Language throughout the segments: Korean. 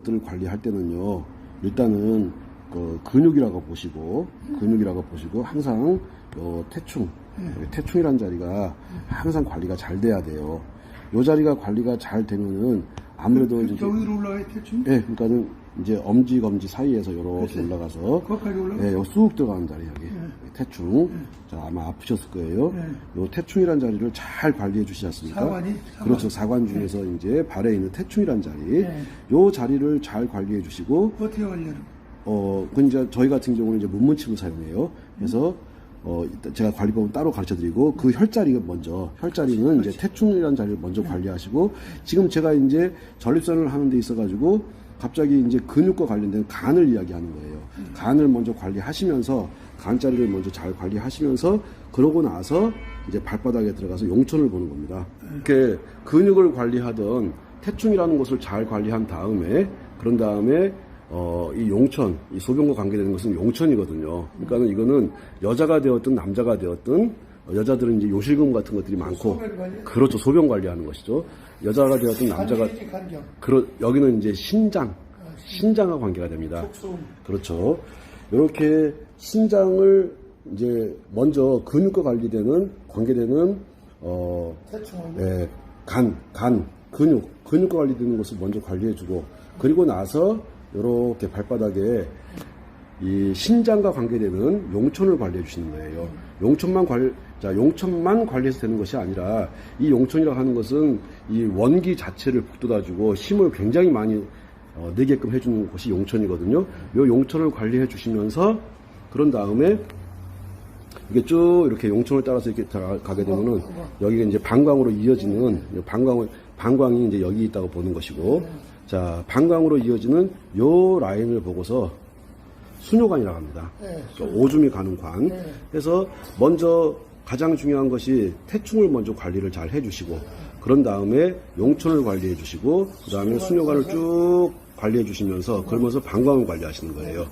것들을 관리할 때는요, 일단은 그 근육이라고 보시고, 근육이라고 보시고, 항상 요 태충, 태충이란 자리가 항상 관리가 잘 돼야 돼요. 요 자리가 관리가 잘 되면은 아무래도 이제, 저기로 올라가야 대충? 예, 그러니까는 이제 엄지 검지 사이에서 이렇게 올라가서, 거기까지 올라가? 예, 요쑥 들어가는 자리 여기 태충. 자 아마 아프셨을 거예요. 네. 요 태충이란 자리를 잘 관리해 주시지 않습니까? 사관이? 사관. 그렇죠. 사관 중에서 이제 발에 있는 태충이란 자리. 네. 요 자리를 잘 관리해 주시고 어떻게 관리하는 어, 그 이제 저희 같은 경우는 이제 문문칩을 사용해요. 그래서 어, 이따 제가 관리법은 따로 가르쳐 드리고 그 혈자리가 먼저 혈자리는 이제 태충이라는 자리를 먼저 관리하시고 지금 제가 이제 전립선을 하는 데 있어 가지고 갑자기 이제 근육과 관련된 간을 이야기하는 거예요. 간을 먼저 관리하시면서 간자리를 먼저 잘 관리하시면서 그러고 나서 이제 발바닥에 들어가서 용천을 보는 겁니다. 이렇게 근육을 관리하던 태충이라는 곳을 잘 관리한 다음에 그런 다음에 어, 이 용천, 이 소변과 관계되는 것은 용천이거든요. 그러니까는 이거는 여자가 되었든 남자가 되었든 어, 여자들은 이제 요실금 같은 것들이 많고 소변 관리? 그렇죠. 소변 관리하는 것이죠. 여자가 되었든 남자가 그러, 여기는 이제 신장, 신장과 관계가 됩니다. 그렇죠. 이렇게 신장을 이제 먼저 근육과 관리되는 관계되는 어, 예, 간, 간, 근육, 근육과 관리되는 것을 먼저 관리해주고, 그리고 나서, 이렇게 발바닥에 이 신장과 관계되는 용천을 관리해 주시는 거예요. 용천만 관리, 자, 용천만 관리해서 되는 것이 아니라, 이 용천이라고 하는 것은 이 원기 자체를 북돋아주고 힘을 굉장히 많이 어, 내게끔 해주는 것이 용천이거든요. 이 용천을 관리해 주시면서, 그런 다음에 이게 쭉 이렇게 용천을 따라서 이렇게 다 가게 되면은 여기가 이제 방광으로 이어지는 방광을 방광이 이제 여기 있다고 보는 것이고 자 방광으로 이어지는 요 라인을 보고서 수뇨관이라고 합니다. 네. 그러니까 오줌이 가는 관. 네. 그래서 먼저 가장 중요한 것이 태충을 먼저 관리를 잘 해주시고 그런 다음에 용천을 관리해 주시고 그 다음에 수뇨관을 쭉 관리해 주시면서 그러면서 방광을 관리하시는 거예요.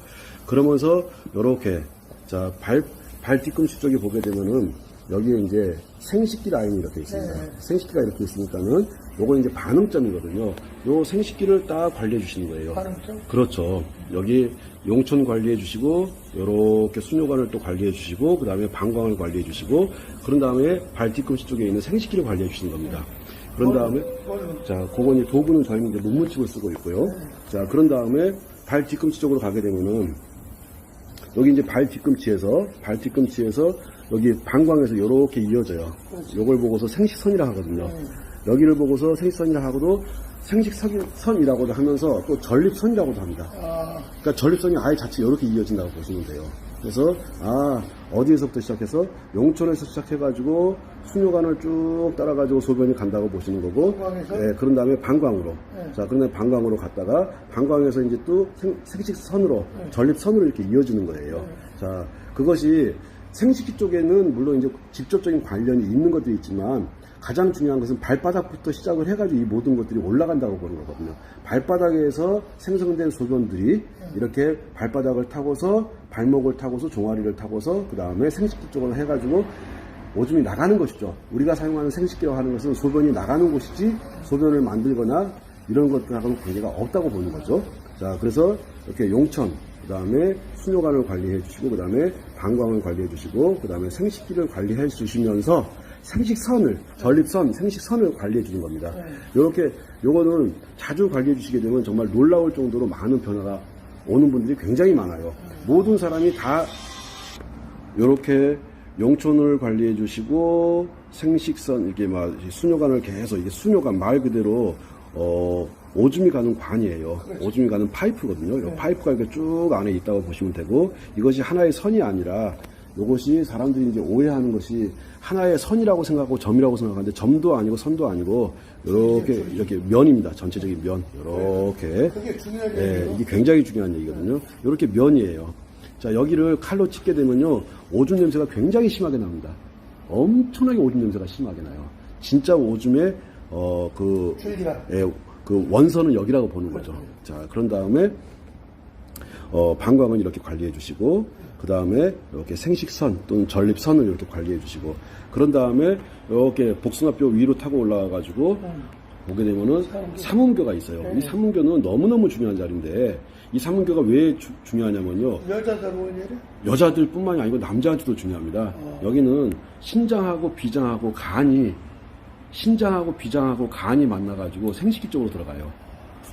그러면서 요렇게 자 발 발 뒤꿈치 쪽에 보게 되면은 여기에 이제 생식기 라인이 이렇게 있습니다. 네. 생식기가 이렇게 있으니까는 요건 이제 반응점이거든요. 요 생식기를 딱 관리해 주시는 거예요. 반응점? 그렇죠. 여기 용천 관리해 주시고 요렇게 수뇨관을 또 관리해 주시고 그다음에 방광을 관리해 주시고 그런 다음에 발 뒤꿈치 쪽에 있는 생식기를 관리해 주시는 겁니다. 그런 다음에 자, 그건 이제 도구는 저희는 이제 문문칩을 쓰고 있고요. 자, 그런 다음에 발 뒤꿈치 쪽으로 가게 되면은 여기 이제 발 뒤꿈치에서 발 뒤꿈치에서 여기 방광에서 이렇게 이어져요. 요걸 보고서 생식선이라 하거든요. 여기를 보고서 생식선이라 하고도 생식선이라고도 하면서 또 전립선이라고도 합니다. 아 그러니까 전립선이 아예 자체 이렇게 이어진다고 보시면 돼요. 그래서 아 어디에서부터 시작해서 용천에서 시작해가지고 수뇨관을 쭉 따라가지고 소변이 간다고 보시는 거고? 예, 그런 다음에 방광으로, 네. 자 그런 다음에 방광으로 갔다가 방광에서 이제 또 생, 생식선으로 전립선으로 이렇게 이어지는 거예요. 자 그것이 생식기 쪽에는 물론 이제 직접적인 관련이 있는 것도 있지만 가장 중요한 것은 발바닥부터 시작을 해가지고 이 모든 것들이 올라간다고 보는 거거든요. 발바닥에서 생성된 소변들이 이렇게 발바닥을 타고서 발목을 타고서 종아리를 타고서 그 다음에 생식기 쪽으로 해가지고 오줌이 나가는 것이죠. 우리가 사용하는 생식기라고 하는 것은 소변이 나가는 곳이지 소변을 만들거나 이런 것들하고는 관계가 없다고 보는 거죠. 자, 그래서 이렇게 용천, 그 다음에 수뇨관을 관리해 주시고, 그 다음에 방광을 관리해 주시고, 그 다음에 생식기를 관리해 주시면서 생식선을, 전립선, 생식선을 관리해 주는 겁니다. 요렇게, 요거는 자주 관리해 주시게 되면 정말 놀라울 정도로 많은 변화가 오는 분들이 굉장히 많아요. 모든 사람이 다 요렇게 용촌을 관리해 주시고 생식선 이렇게 막 수뇨관을 계속 이게 수뇨관 말 그대로 어 오줌이 가는 관이에요. 오줌이 가는 파이프거든요. 이 파이프가 이렇게 쭉 안에 있다고 보시면 되고 이것이 하나의 선이 아니라 이것이 사람들이 이제 오해하는 것이 하나의 선이라고 생각하고 점이라고 생각하는데 점도 아니고 선도 아니고 이렇게 이렇게 면입니다. 전체적인 면 이렇게 중요한 예, 이게 굉장히 중요한 얘기거든요. 이렇게 면이에요. 자, 여기를 칼로 찍게 되면요, 오줌 냄새가 굉장히 심하게 납니다. 엄청나게 오줌 냄새가 심하게 나요. 진짜 오줌의, 어, 그, 줄기가 예, 그 원선은 여기라고 보는 거죠. 자, 그런 다음에, 어, 방광은 이렇게 관리해 주시고, 그 다음에 이렇게 생식선 또는 전립선을 이렇게 관리해 주시고, 그런 다음에 이렇게 복숭아뼈 위로 타고 올라와 가지고, 보게 되면은 삼음교. 삼음교가 있어요. 네. 이 삼음교는 너무너무 중요한 자리인데 이 삼음교가 왜 주- 중요하냐면요. 여자들 여자들뿐만이 아니고 남자한테도 중요합니다. 어. 여기는 신장하고 비장하고 간이 신장하고 비장하고 간이 만나가지고 생식기 쪽으로 들어가요.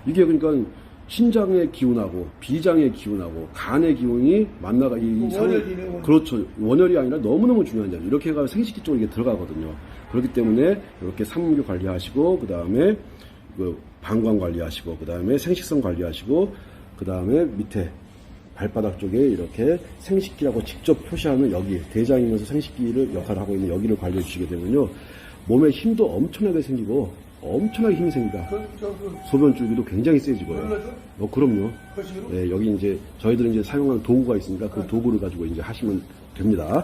이게 그러니까 신장의 기운하고 비장의 기운하고 간의 기운이 만나가 이, 이 상- 원혈이네, 원혈. 그렇죠 원혈이 아니라 너무너무 중요한 자리 이렇게 해가 생식기 쪽으로 이게 들어가거든요. 그렇기 때문에 이렇게 삼문교 관리하시고 그 다음에 그 방광 관리하시고 그 다음에 생식성 관리하시고 그 다음에 밑에 발바닥 쪽에 이렇게 생식기라고 직접 표시하는 여기 대장이면서 생식기를 역할을 하고 있는 여기를 관리해 주시게 되면요 몸에 힘도 엄청나게 생기고 엄청나게 힘이 생깁니다. 그, 소변 줄기도 굉장히 세지고요. 어, 그럼요. 네, 여기 이제 저희들은 이제 사용하는 도구가 있으니까 그 도구를 가지고 이제 하시면 됩니다.